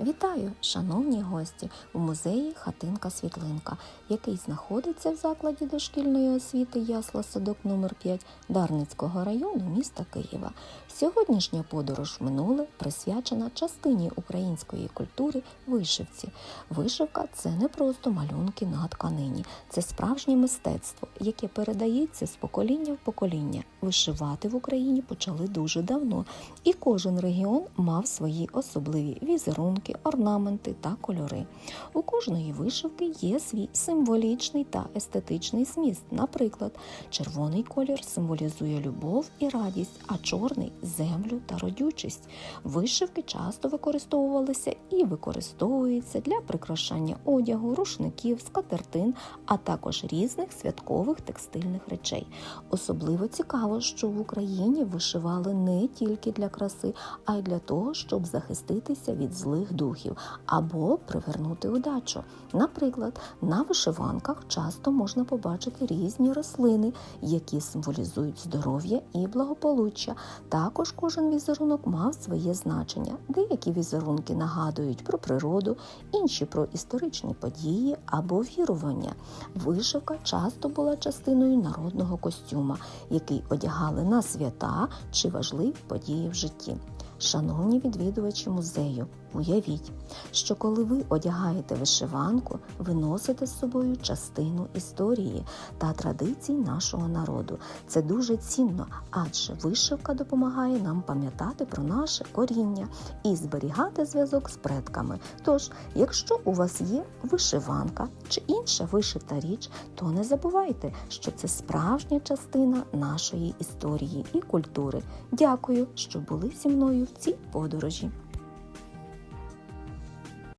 Вітаю, шановні гості, у музеї Хатинка Світлинка, який знаходиться в закладі дошкільної освіти Ясла Садок номер 5 Дарницького району міста Києва. Сьогоднішня подорож в минуле присвячена частині української культури вишивці. Вишивка це не просто малюнки на тканині, це справжнє мистецтво, яке передається з покоління в покоління. Вишивати в Україні почали дуже давно, і кожен регіон мав свої особливі візерунки, орнаменти та кольори. У кожної вишивки є свій символічний та естетичний зміст. Наприклад, червоний колір символізує любов і радість, а чорний землю та родючість. Вишивки часто використовувалися і використовуються для прикрашання одягу, рушників, скатертин, а також різних святкових текстильних речей. Особливо цікаво, що в Україні вишивали не тільки для краси, а й для того, щоб захиститися від злих духів або привернути удачу. Наприклад, на вишиванках часто можна побачити різні рослини, які символізують здоров'я і благополуччя. Також кожен візерунок мав своє значення. Деякі візерунки нагадують про природу, інші про історичні події або вірування. Вишивка часто була частиною народного костюма, який одягали на свята чи важливі події в житті. Шановні відвідувачі музею, уявіть, що коли ви одягаєте вишиванку, ви носите з собою частину історії та традицій нашого народу. Це дуже цінно, адже вишивка допомагає нам пам'ятати про наше коріння і зберігати зв'язок з предками. Тож, якщо у вас є вишиванка чи інша вишита річ, то не забувайте, що це справжня частина нашої історії і культури. Дякую, що були зі мною в цій подорожі.